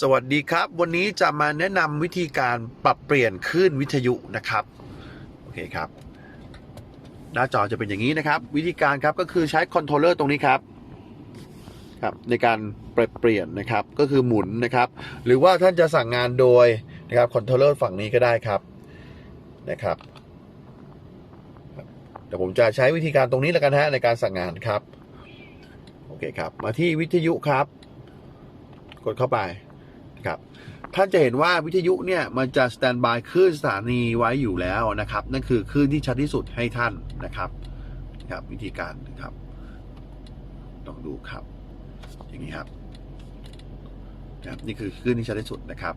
สวัสดีครับ วันนี้จะมาแนะนำวิธีการปรับเปลี่ยนคลื่นวิทยุนะครับโอเคครับ หน้าจอจะเป็นอย่างนี้นะครับ วิธีการครับก็คือใช้คอนโทรลเลอร์ตรงนี้ครับครับ ในการปรับเปลี่ยนนะครับก็คือหมุนนะครับ หรือว่าท่านจะสั่งงานโดยนะครับคอนโทรลเลอร์ฝั่งนี้ก็ได้ครับนะครับเดี๋ยวผมจะใช้วิธีการตรงนี้แล้วกันฮะในการสั่งงานครับโอเคครับ มาที่วิทยุครับ กดเข้าไป นะครับท่านจะเห็นว่าวิทยุเนี่ยมันจะสแตนบายคลื่นสถานีไว้อยู่แล้วนะครับ นั่นคือคลื่นที่ชัดที่สุดให้ท่านนะครับครับวิธีการนะครับลองดูครับ อย่างนี้ครับนะครับนี่คือคลื่นที่ชัดที่สุดนะครับ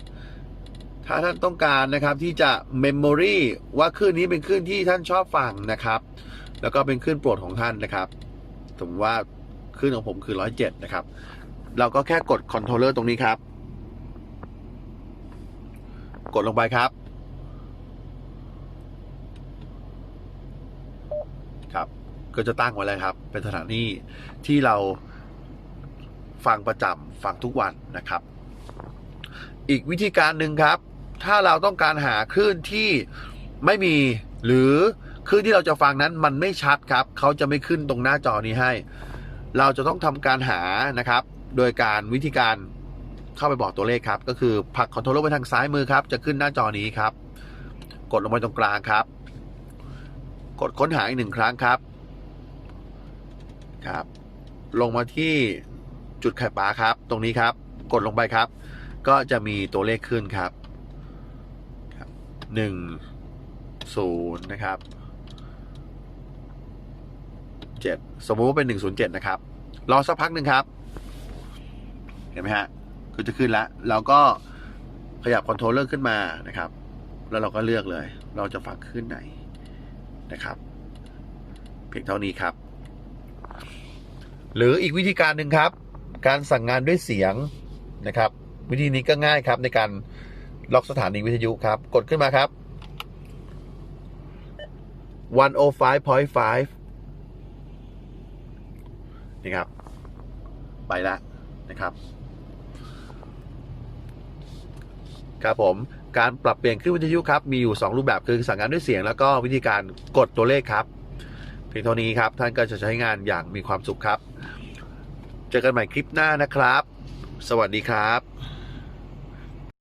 ถ้าท่านต้องการนะครับที่จะเมมโมรีว่าคลื่นนี้เป็นคลื่นที่ท่านชอบฟังนะครับ แล้วก็เป็นคลื่นโปรดของท่านนะครับสมมติว่าคลื่นของผมคือ 107 นะครับ เราก็แค่กดคอนโทรลเลอร์ตรงนี้ครับ กดลงไปครับ ครับ ก็จะตั้งไว้แล้วครับ เป็นสถานีที่เราฟังประจำฟังทุกวันนะครับ อีกวิธีการหนึ่งครับ ถ้าเราต้องการหาคลื่นที่ไม่มีหรือคลื่นที่เราจะฟังนั้นมันไม่ชัดครับ เขาจะไม่ขึ้นตรงหน้าจอนี้ให้ เราจะต้องทำการหานะครับ โดยการวิธีการ เข้าไปบอกตัวเลขครับ ก็คือผลักคอนโทรลไปทางซ้ายมือครับ จะขึ้นหน้าจอนี้ครับ กดลงไปตรงกลางครับ กดค้นหาอีกหนึ่งครั้งครับ ครับ ลงมาที่จุดไข่ปลาครับ ตรงนี้ครับ กดลงไปครับ ก็จะมีตัวเลขขึ้นครับครับหนึ่งศูนย์นะครับเจ็ดสมมุติว่าเป็นหนึ่งศูนย์เจ็ดนะครับ รอสักพักหนึ่งครับ เห็นไหมฮะ ก็จะขึ้นแล้วเราก็ขยับคอนโทรลเลอร์ขึ้นมานะครับ แล้วเราก็เลือกเลย เราจะฟังขึ้นไหนนะครับ เพียงเท่านี้ครับ หรืออีกวิธีการหนึ่งครับ การสั่งงานด้วยเสียงนะครับ วิธีนี้ก็ง่ายครับในการล็อกสถานีวิทยุครับ กดขึ้นมาครับ 105.5 นี่ครับ ไปแล้วนะครับ ครับผมการปรับเปลี่ยนคลื่นวิทยุครับมีอยู่ 2 รูปแบบคือสั่งงานด้วยเสียง แล้วก็วิธีการกดตัวเลขครับเพียงเท่านี้ครับ ท่านก็จะใช้งานอย่างมีความสุขครับ เจอกันใหม่คลิปหน้านะครับ สวัสดีครับ